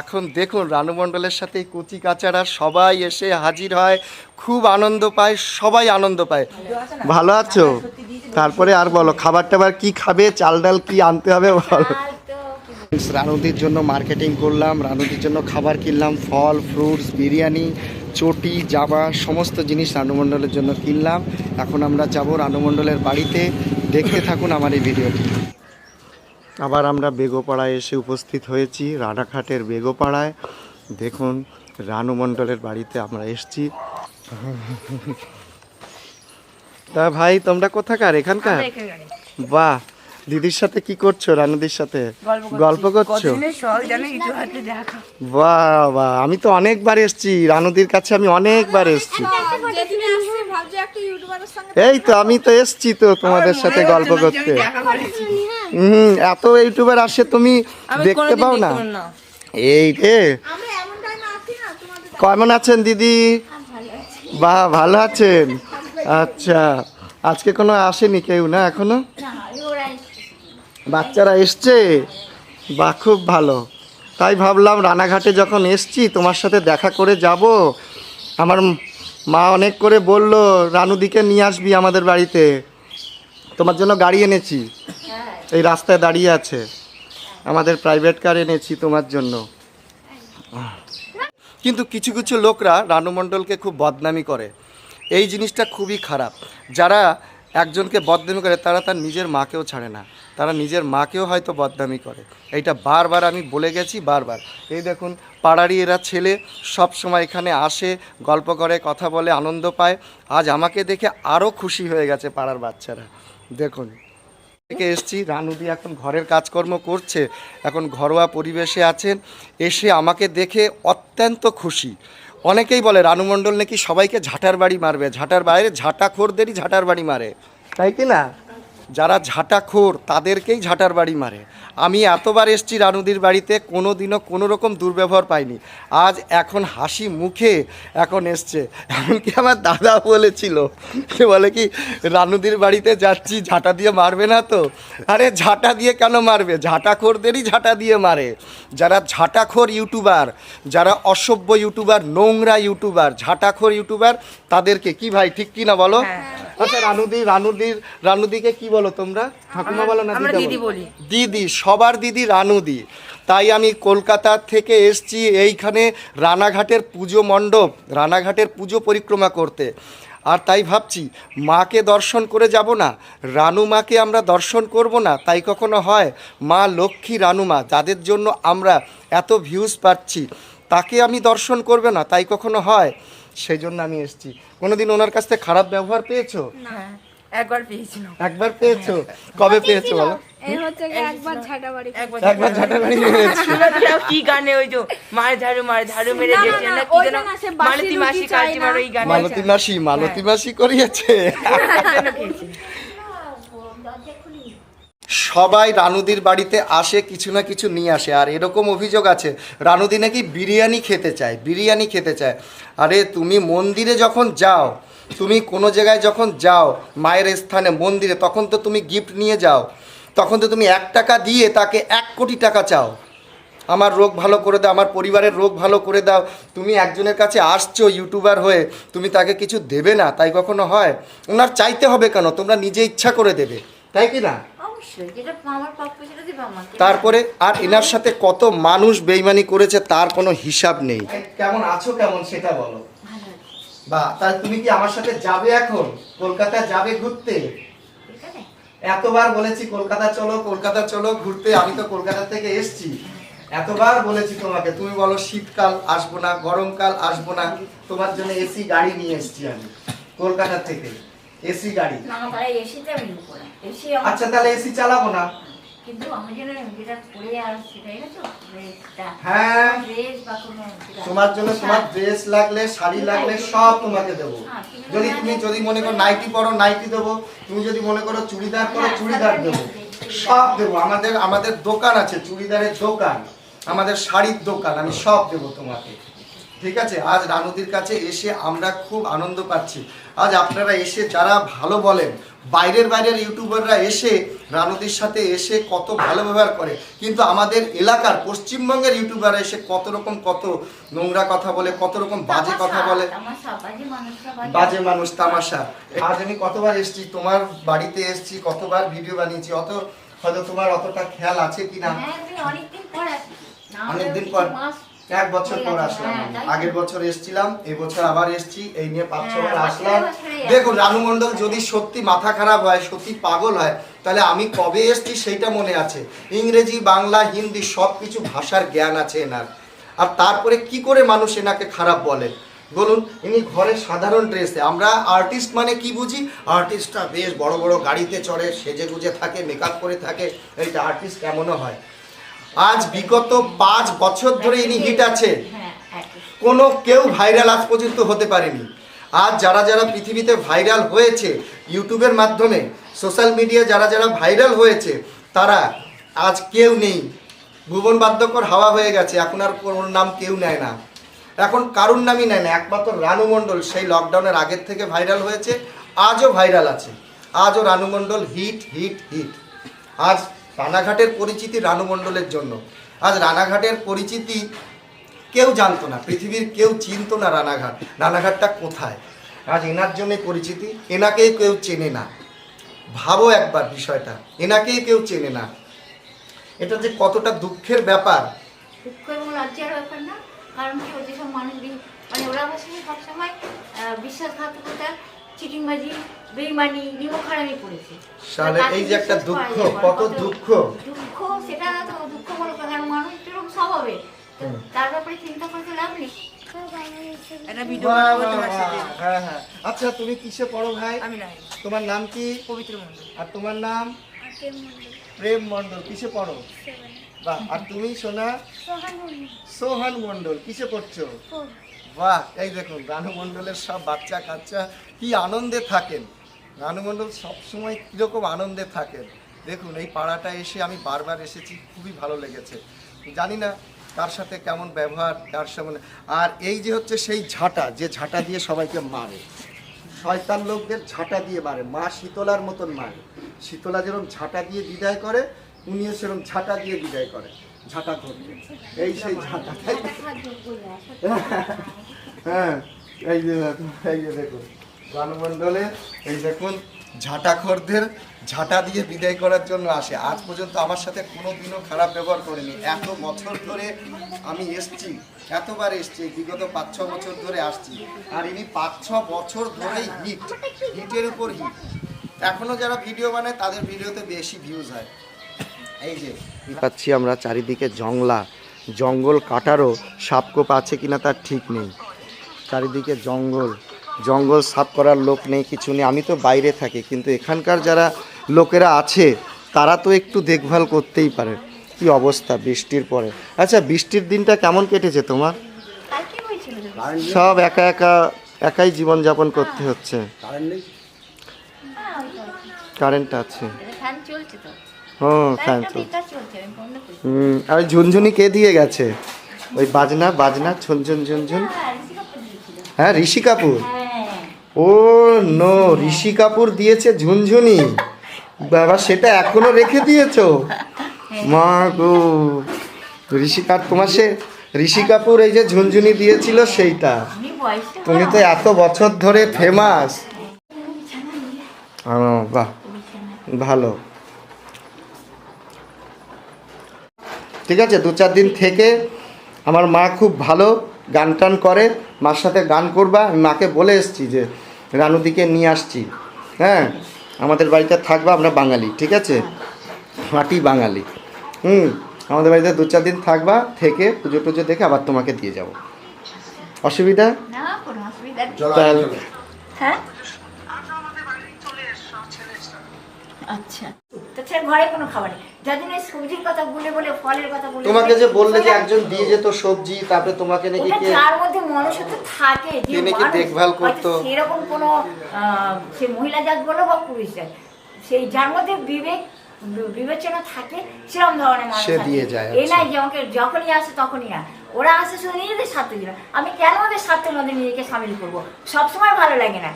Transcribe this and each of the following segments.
এখন দেখুন, রানু মণ্ডলের সাথে কচি কাচারা সবাই এসে হাজির হয়, খুব আনন্দ পায়, সবাই আনন্দ পায়। ভালো আছো? তারপরে আর বলো খাবার টাবার কি খাবে? চাল ডাল কি আনতে হবে, বলো। রানুদির জন্য মার্কেটিং করলাম, রানুদির জন্য খাবার কিনলাম, ফল ফ্রুটস বিরিয়ানি, চটি, জামা, সমস্ত জিনিস রানুমণ্ডলের জন্য কিনলাম। এখন আমরা যাব রানুমণ্ডলের বাড়িতে। দেখতে থাকুন আমার এই ভিডিওটি আবার আমরা বেগোপাড়ায় এসে উপস্থিত হয়েছি রানাঘাটের বেগোপাড়ায়। দেখুন রানু মণ্ডলের বাড়িতে আমরা এসছি। তা ভাই তোমরা কোথাকার? এখানকার? বাহ! দিদির সাথে কি করছ রানুদির সাথে? গল্প করছ। বাহ বাহ! আমি তো অনেকবার এসছি রানুদির কাছে আমি অনেকবার এসছি। একটা ইউটিউবারের সঙ্গে এই তো আমি তো এসছি তো তোমাদের সাথে গল্প করতে। হুম এত ইউটিউবার আসে তুমি দেখতে পাও না। এই রে। আমরা এমন টাইমে আসি না তোমাদের কেমন আছেন দিদি? বাহ ভালো আছেন? আচ্ছা আজকে কোনো আসেনি কেউ না এখনও? বাচ্চারা এসছে? বা খুব ভালো। তাই ভাবলাম রানাঘাটে যখন এসছি তোমার সাথে দেখা করে যাব। আমার মা অনেক করে বলল রানুদিকে নিয়ে আসবি আমাদের বাড়িতে। তোমার জন্য গাড়ি এনেছি। এই রাস্তায় দাঁড়িয়ে আছে। আমাদের প্রাইভেট কার এনেছি তোমার জন্য। কিন্তু কিছু কিছু লোকরা রানু মণ্ডলকে খুব বদনামি করে। এই জিনিসটা খুবই খারাপ। যারা একজনকে বদনামি করে, তারা তার নিজের মাকেও ছাড়ে না। তারা নিজের মাকেও হয়তো বদনামি করে। এইটা বারবার আমি বলে গেছি বারবার। এই দেখুন, পাড়ারই এরা ছেলে, সব সময় এখানে আসে, গল্প করে, কথা বলে, আনন্দ পায়। আজ আমাকে দেখে আরও খুশি হয়ে গেছে পাড়ার বাচ্চারা। দেখুন। থেকে এসছি। রানুদি এখন ঘরের কাজকর্ম করছে, এখন ঘরোয়া পরিবেশে আছেন। এসে আমাকে দেখে অত্যন্ত খুশি। অনেকেই বলে, রানু মণ্ডল নাকি সবাইকে ঝাঁটার বাড়ি মারবে। ঝাঁটার বাইরে ঝাঁটাখোরদেরই ঝাঁটার বাড়ি মারে। তাই কি না? যারা ঝাঁটাখোর তাদেরকেই ঝাঁটার বাড়ি মারে। আমি এতবার এসছি রানুদির বাড়িতে কোনো দিনও কোনো রকম দুর্ব্যবহার পাইনি। আজ এখন হাসি মুখে এখন এসছে। এমনকি আমার দাদা বলেছিল সে বলে কি রানুদির বাড়িতে যাচ্ছি ঝাঁটা দিয়ে মারবে না তো? আরে ঝাঁটা দিয়ে কেন মারবে? ঝাঁটাখোরদেরই ঝাঁটা দিয়ে মারে। যারা ঝাঁটাখোর ইউটিউবার যারা অসভ্য ইউটিউবার নোংরা ইউটিউবার ঝাঁটাখোর ইউটিউবার তাদেরকে কি ভাই ঠিক কি না বলো আচ্ছা রানুদি রানুদির রানুদিকে কি বলো তোমরা? ঠাকুমা বলো না দিদি বলো? দিদি সবার দিদি রানুদি তাই আমি কলকাতা থেকে এসছি এইখানে রানাঘাটের পুজো মণ্ডপ রানাঘাটের পুজো পরিক্রমা করতে। আর তাই ভাবছি মাকে দর্শন করে যাব না? রানু মাকে আমরা দর্শন করব না? তাই কখনো হয়? মা লক্ষ্মী রানুমা যাদের জন্য আমরা এত ভিউজ পাচ্ছি তাকে আমি দর্শন করবে না? তাই কখনো হয়? সেই জন্য আমি এসছি। কোনোদিন ওনার কাছ থেকে খারাপ ব্যবহার পেয়েছ? হ্যাঁ একবার পেয়েছিলাম। একবার পেয়েছ? কবে পেয়েছ বলো? এই হচ্ছে একবার ঝাঁটা বাড়ি একবার একবার বাড়ি কি গানে ওই যে মার ঝাড়ু মার ঝাড়ু মেরে না, না, দিয়েছে না, না কি যেন গান আছে, বাসি মালতী মাসি চাই মার ওই গানে মালতী মাসি মালতী মাসি করিয়েছে। ওটার জন্য পেয়েছি। সবাই রানুদির বাড়িতে আসে কিছু না কিছু নিয়ে আসে। আর এরকম অভিযোগ আছে রানুদি নাকি বিরিয়ানি খেতে চায় বিরিয়ানি খেতে চায়। আরে তুমি মন্দিরে যখন যাও তুমি কোনো জায়গায় যখন যাও মায়ের স্থানে মন্দিরে তখন তো তুমি গিফট নিয়ে যাও। তখন তো তুমি এক টাকা দিয়ে তাকে এক কোটি টাকা চাও। আমার রোগ ভালো করে দাও আমার পরিবারের রোগ ভালো করে দাও। তুমি একজনের কাছে আসছো ইউটিউবার হয়ে তুমি তাকে কিছু দেবে না তাই কখনো হয়? ওনার চাইতে হবে কেন? তোমরা নিজে ইচ্ছা করে দেবে তাই কি না? তারপরে আর এনার সাথে কত মানুষ বেইমানি করেছে তার কোনো হিসাব নেই। কেমন আছো কেমন সেটা বলো। বা তাই তুমি কি আমার সাথে যাবে এখন? কলকাতা যাবে ঘুরতে? এতবার বলেছি কলকাতা চলো কলকাতা চলো ঘুরতে আমি তো কলকাতা থেকে এসেছি। এতবার বলেছি তোমাকে তুমি বলো শীতকাল আসব না গরমকাল আসব না তোমার জন্য এসি গাড়ি নিয়ে এসেছি আমি কলকাতা থেকে। এসি গাড়ি। আচ্ছা তাহলে এসি চালাবো না। কিন্তু আমার জন্য যেটা পরে আর সেটাই না তো? ড্রেসটা হ্যাঁ। ড্রেস বা কোনো তোমার জন্য তোমার ড্রেস লাগলে শাড়ি লাগলে সব তোমাকে দেবো। যদি তুমি যদি মনে করো নাইটি পরো নাইটি দেবো। তুমি যদি মনে করো চুড়িদার পরো চুড়িদার দেবো। সব দেবো। আমাদের আমাদের দোকান আছে চুড়িদারের দোকান। আমাদের শাড়ির দোকান আমি সব দেবো তোমাকে। ঠিক আছে? আজ রানুদির কাছে এসে আমরা খুব আনন্দ পাচ্ছি। আজ আপনারা এসে যারা ভালো বলেন বাইরের বাইরের ইউটিউবাররা এসে রানুদির সাথে এসে কত ভালো ব্যবহার করে। কিন্তু আমাদের এলাকার পশ্চিমবঙ্গের ইউটিউবাররা এসে কত রকম কত নোংরা কথা বলে কত রকম বাজে কথা বলে। বাজে মানুষ তামাশা। আজ আমি কতবার এসেছি তোমার বাড়িতে এসেছি কতবার ভিডিও বানিয়েছি অত হয়তো তোমার অতটা খেয়াল আছে কিনা? হ্যাঁ, অনেকদিন পর অনেকদিন পর। এক বছর পর আসলাম হ্যাঁ। আগের বছর এসেছিলাম এই বছর আবার এসেছি এই নিয়ে পাঁচ হ্যাঁ, ছবার আসলাম। বছরে দেখুন রানু মন্ডল যদি সত্যি মাথা খারাপ হয় সত্যি পাগল হয় তাহলে আমি কবে এসেছি সেইটা মনে আছে? ইংরেজি বাংলা হিন্দি সব কিছু ভাষার জ্ঞান আছে এনার। আর তারপরে কি করে মানুষ এনাকে খারাপ বলে? বলুন ইনি ঘরে সাধারণ ড্রেসে আমরা আর্টিস্ট মানে কি বুঝি? আর্টিস্টরা বেশ বড় বড় গাড়িতে চড়ে সেজে গুজে থাকে মেকআপ করে থাকে এইটা আর্টিস্ট কেমনও হয়। আজ বিগত পাঁচ বছর ধরে ইনি হিট আছে। হ্যাঁ, কোনো কেউ ভাইরাল আজ পর্যন্ত হতে পারেনি। আজ যারা যারা পৃথিবীতে ভাইরাল হয়েছে ইউটিউবের মাধ্যমে সোশ্যাল মিডিয়া যারা যারা ভাইরাল হয়েছে তারা আজ কেউ নেই। ভুবন বাদ্যকর হাওয়া হয়ে গেছে এখন আর কোনো নাম কেউ নেয় না। এখন কারুর নামই নেয় না একমাত্র রানু মণ্ডল। সেই লকডাউনের আগের থেকে ভাইরাল হয়েছে আজও ভাইরাল আছে। আজও Ranu Mondal hit hit hit আজ রানাঘাটের পরিচিতি রানু মণ্ডলের জন্য। আজ রানাঘাটের পরিচিতি কেউ জানতো না, পৃথিবীর কেউ চিনতো না রানাঘাট। রানাঘাটটা কোথায়? আজ এনার জন্যে পরিচিতি, এনাকেই কেউ চেনে না। ভাবো একবার বিষয়টা, এনাকেই কেউ চেনে না। এটা যে কতটা দুঃখের ব্যাপার। ব্যাপার না, কারণ কি ওই যেসব মানুষ মানে ওরা সবসময় বিশ্বাসঘাতকতা চিটিংবাজি বেইমানি নিমখারামি করেছে। তাকে এই যে একটা দুঃখ কত দুঃখ। দুঃখ সেটা তো দুঃখ কারণ মানুষ এরকম স্বভাবে। তার ব্যাপারে চিন্তা করতে লাভ নেই। হ্যাঁ হ্যাঁ। আচ্ছা তুমি কিসে পড়ো ভাই? তোমার নাম কি? পবিত্র মন্দির আর তোমার নাম? মন্ডল প্রেম মণ্ডল। কিসে পড়ো? বাহ আর তুমি সোনা? সোহান মন্ডল মণ্ডল। কিসে পড়ছো? বাহ, এই দেখুন, রানু মণ্ডলের সব বাচ্চা কাচ্চা কি আনন্দে থাকেন। রানু মণ্ডল সবসময় কীরকম আনন্দে থাকেন। দেখুন, এই পাড়াটা এসে আমি বারবার এসেছি, খুবই ভালো লেগেছে। জানি না কার সাথে কেমন ব্যবহার, কার সামনে আর এই যে হচ্ছে সেই ঝাঁটা, যে ঝাঁটা দিয়ে সবাইকে মারে। শয়তান লোকদের ঝাঁটা দিয়ে মারে, মা শীতলার মতন মারে। শীতলা যেরকম ঝাঁটা দিয়ে বিদায় করে, উনিও সেরকম ঝাঁটা দিয়ে বিদায় করে। ঝাঁটা করতে এই সেই ঝাঁটা তাই হ্যাঁ এই যে দেখুন এই যে দেখুন প্রাণমণ্ডলে এই দেখুন ঝাঁটাখোরদের ঝাঁটা দিয়ে বিদায় করার জন্য আসে। আজ পর্যন্ত আমার সাথে কোনো দিনও খারাপ ব্যবহার করেনি। এত বছর ধরে আমি এসছি এতবার এসছি বিগত পাঁচ ছ বছর ধরে আসছি। আর ইনি পাঁচ ছ বছর ধরেই হিট হিটের উপর হিট। এখনও যারা ভিডিও বানায় তাদের ভিডিওতে বেশি ভিউজ হয়। পাচ্ছি আমরা চারিদিকে জংলা। জঙ্গল কাটারও সাপকোপ আছে কিনা তার ঠিক নেই। চারিদিকে জঙ্গল। জঙ্গল সাফ করার লোক নেই কিছু নেই। আমি তো বাইরে থাকি কিন্তু এখানকার যারা লোকেরা আছে তারা তো একটু দেখভাল করতেই পারে। কি অবস্থা বৃষ্টির পরে। আচ্ছা বৃষ্টির দিনটা কেমন কেটেছে তোমার? সব একা একা একাই জীবনযাপন করতে হচ্ছে। হ্যাঁ। কারেন্ট আছে। ও হুম আর ঝুনঝুনি কে দিয়ে গেছে? ওই বাজনা বাজনা ঝুনঝুন ঝুনঝুন হ্যাঁ ঋষি কাপুর হ্যাঁ ঋষি কাপুর? হ্যাঁ। ও নো ঋষি কাপুর দিয়েছে ঝুনঝুনি। বাবা সেটা এখনও রেখে দিয়েছ? মা গো ঋষি কাপ তোমার সে ঋষি কাপুর এই যে ঝুনঝুনি দিয়েছিল সেইটা। তুমি তো এত বছর ধরে ফেমাস বাহ। ভালো। ঠিক আছে? দু চার দিন থেকে আমার মা খুব ভালো গান টান করে। মার সাথে গান করবা। আমি মাকে বলে এসেছি যে রানুদিকে নিয়ে আসছি। হ্যাঁ? আমাদের বাড়িতে থাকবা আমরা বাঙালি ঠিক আছে? মাটি বাঙালি। হুম? আমাদের বাড়িতে দু চার দিন থাকবা থেকে পুজো টুজো দেখে আবার তোমাকে দিয়ে যাব। অসুবিধা? না কোনো অসুবিধা নেই। তাহলে হ্যাঁ? আচ্ছা। ঘরে কোনো খাবার নেই? যার জন্য সবজির কথা বলে বলে ফলের কথা বলে তোমাকে যে বললে যে একজন দিয়ে যেত সবজি তারপরে তোমাকে নাকি কে যার মধ্যে মনুষ্যত্ব থাকে যে নাকি দেখভাল করতো। সেরকম কোনো সে মহিলা জাত বলো বা পুরুষ জাত সেই যার মধ্যে বিবেক বিবেচনা থাকে সেরকম ধরনের মানুষ দিয়ে যায়, এই আচ্ছা। নাই যে আমাকে যখনই আসে তখনই না ওরা আসে শুধু নিজেদের স্বার্থ দিল আমি কেন ওদের স্বার্থের মধ্যে নিজেকে সামিল করব? সবসময় ভালো লাগে না।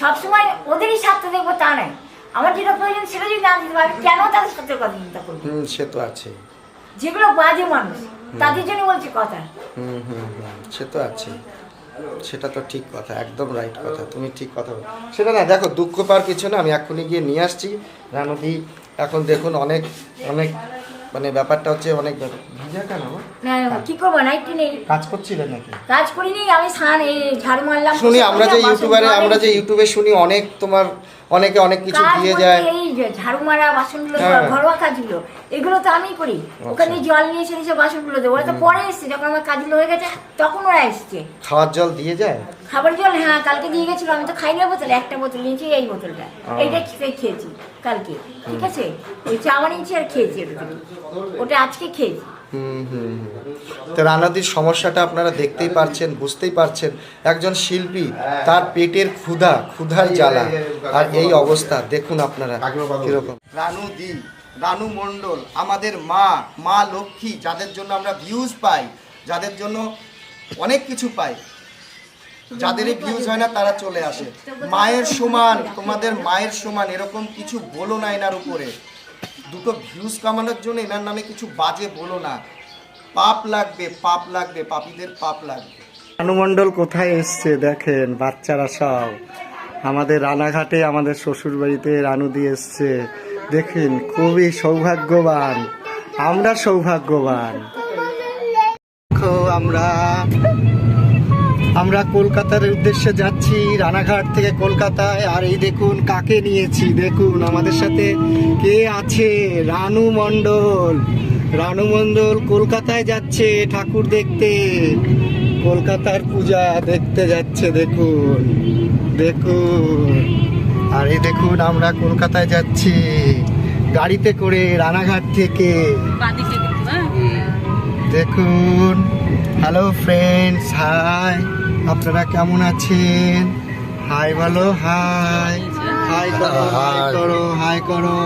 সবসময় ওদেরই স্বার্থ দেখব তা নয়। আমার যেটা প্রয়োজন সেটা যদি না দিতে পারে কেন তাদের সাথে কথা চিন্তা করব? হুম সে তো আছে। যেগুলো বাজে মানুষ তাদের জন্য বলছি কথা। হুম হুম সে তো আছে। সেটা তো ঠিক কথা একদম রাইট কথা তুমি ঠিক কথা বলো সেটা না দেখো দুঃখ পাওয়ার কিছু না আমি এক্ষুনি গিয়ে নিয়ে আসছি। রানুদি এখন দেখুন অনেক অনেক মানে ব্যাপারটা হচ্ছে অনেক ব্যাপার। ভিজা কেন না কি করব? নাইটি নেই। কাজ করছিলেন নাকি? কাজ করিনি আমি স্নান এই ঝাড়ু মারলাম শুনি আমরা যে ইউটিউবারে আমরা যে ইউটিউবে শুনি অনেক তোমার অনেকে অনেক কিছু দিয়ে যায়। এই যে ঝাড়ু মারা বাসনগুলো হ্যাঁ। ধোয়া, ঘরোয়া কাজগুলো এগুলো তো আমি করি। ওখানে জল নিয়ে এসে এসে বাসনগুলো দেবো ওরা তো পরে এসছে যখন আমার কাজগুলো হয়ে গেছে তখন ওরা এসছে। খাওয়ার জল দিয়ে যায়? খাবার জল হ্যাঁ কালকে দিয়ে গেছিল আমি তো খাইনি বোতল একটা বোতল নিয়েছি এই বোতলটা। এইটা খেয়ে খেয়েছি। কালকে ঠিক আছে? ওই চা বানিয়েছি আর খেয়েছি ওটা ওটা আজকে খেয়েছি। হুম হুম হুম। তো রানাদির সমস্যাটা আপনারা দেখতেই পারছেন বুঝতেই পারছেন। একজন শিল্পী তার পেটের ক্ষুধা ক্ষুধার জ্বালা আর এই অবস্থা। দেখুন আপনারা কীরকম। রানু দি রানু মণ্ডল আমাদের মা মা লক্ষ্মী যাদের জন্য আমরা ভিউজ পাই যাদের জন্য অনেক কিছু পাই। যাদের ভিউজ হয় না তারা চলে আসে। মায়ের সমান তোমাদের মায়ের সমান এরকম কিছু বলো না এনার উপরে। দুটো ভিউজ কামানোর জন্য এনার নামে কিছু বাজে বলো না। পাপ লাগবে পাপ লাগবে পাপীদের পাপ লাগবে। রানুমণ্ডল কোথায় এসছে দেখেন বাচ্চারা সব। আমাদের রানাঘাটে আমাদের শ্বশুর বাড়িতে রানু দিয়ে এসছে। দেখেন খুবই সৌভাগ্যবান। আমরা সৌভাগ্যবান। দেখো আমরা আমরা কলকাতার উদ্দেশ্যে যাচ্ছি রানাঘাট থেকে কলকাতায়। আর এই দেখুন কাকে নিয়েছি? দেখুন আমাদের সাথে কে আছে? রানু মণ্ডল। রানু মণ্ডল কলকাতায় যাচ্ছে ঠাকুর দেখতে। কলকাতার পূজা দেখতে যাচ্ছে দেখুন। দেখুন। আর এই দেখুন আমরা কলকাতায় যাচ্ছি। গাড়িতে করে রানাঘাট থেকে। দেখুন। হ্যালো ফ্রেন্ডস হাই আপনারা কেমন আছেন? হাই ভালো হাই। হাই করো হাই করো হাই করো।